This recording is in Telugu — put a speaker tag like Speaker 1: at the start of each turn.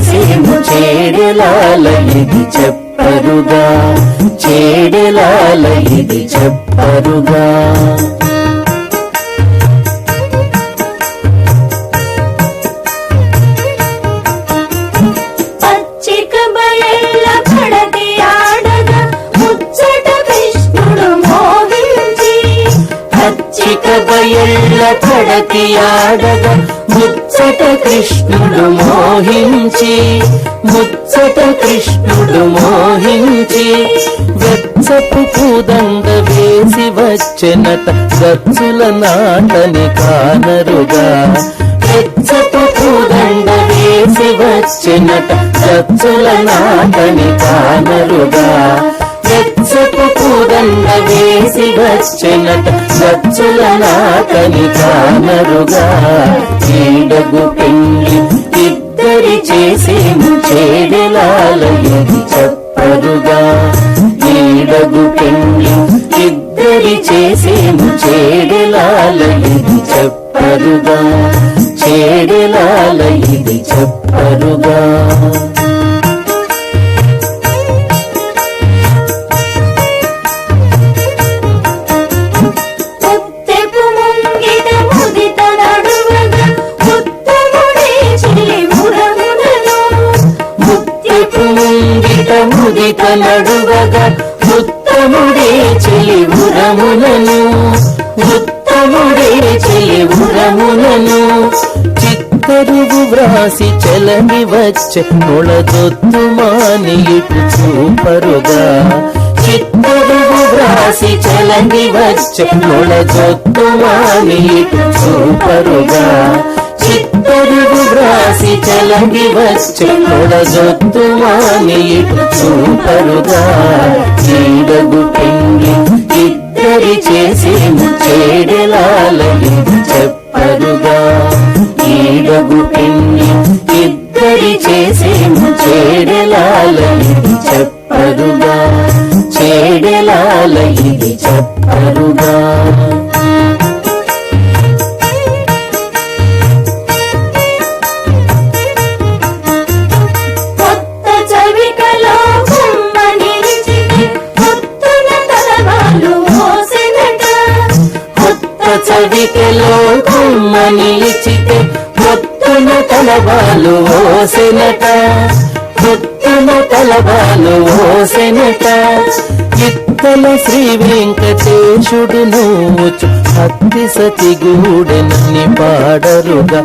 Speaker 1: చేసేము చేడలాల ఇది చెప్పరుగా. చేడలాల ఇది చెప్పరుగా.
Speaker 2: పచ్చిక బయళ్ళ పడతి ఆడగా ముచ్చట కృష్ణుడు మోహించి
Speaker 1: ముచ్చట కృష్ణుడు మోహించి వెచ్చపు పూదండ వేసి వచ్చినట గచ్చుల నాటని కానరుగా. వెచ్చపు పూదండ వేసి వచ్చినట గచ్చుల నాటని కానరుగా. వేసి వచ్చెనట గచ్చుల నాటని కానరుగా ఈడగు పెళ్ళి ఇద్దరి చేసి చేడలాలయది చెప్పరుగా. చీడగు పెళ్ళి ఇద్దరి చేసి చేడలాలయది చెప్పరుగా. చేడలాలయది చెప్పరుగా.
Speaker 2: ముదిత
Speaker 1: ఉత్తముడే చెలి ఉత్తముడే చెలి చిత్తరువు వ్రాసి చలని వచ్చే నొళదొత్తు మాని చూపరుగా. చిత్తరువు వ్రాసి చలని వచ్చే నొళదొత్తు మాని చూపరుగా. చిత్తరువు వ్రాసి చలంగి వచ్చి నొడజొత్తు మాని ఇటు చూపరుగా. చీడగు పిండి ఇద్దరి చేసి చేడలాలని చెప్పరుగా. ఈడగు పిండి ఇద్దరి చేసి చేడలాలని చెప్పరుగా. చేడలాలని
Speaker 2: చవికలో కుమ్మ నిలిచితే భక్తుల తలవాలు
Speaker 1: ఓసెనట. భక్తుల తలబాలు ఓసెనట. ఇత్తల శ్రీ వెంకటేశుడు నూచు భక్తి సతి గూడెనని పాడరుగా